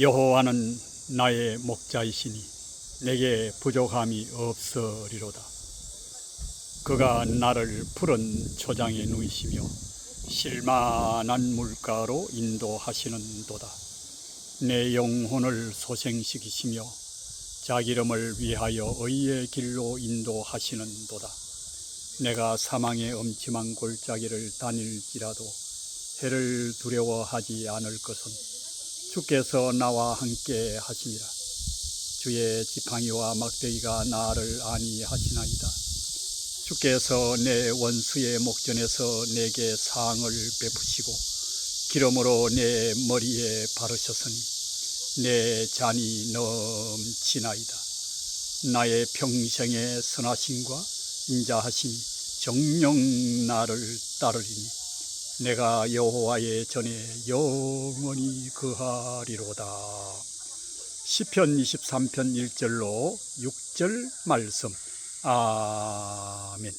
여호와는 나의 목자이시니 내게 부족함이 없으리로다. 그가 나를 푸른 초장에 누이시며 실만한 물가로 인도하시는도다. 내 영혼을 소생시키시며 자기 이름을 위하여 의의 길로 인도하시는도다. 내가 사망의 엄침한 골짜기를 다닐지라도 해를 두려워하지 않을 것은 주께서 나와 함께 하시니라. 주의 지팡이와 막대기가 나를 안위하시나이다. 주께서 내 원수의 목전에서 내게 상을 베푸시고 기름으로 내 머리에 바르셨으니 내 잔이 넘치나이다. 나의 평생의 선하심과 인자하심이 정령 나를 따르리니 내가 여호와의 전에 영원히 그하리로다. 시편 23편 1절로 6절 말씀. 아멘.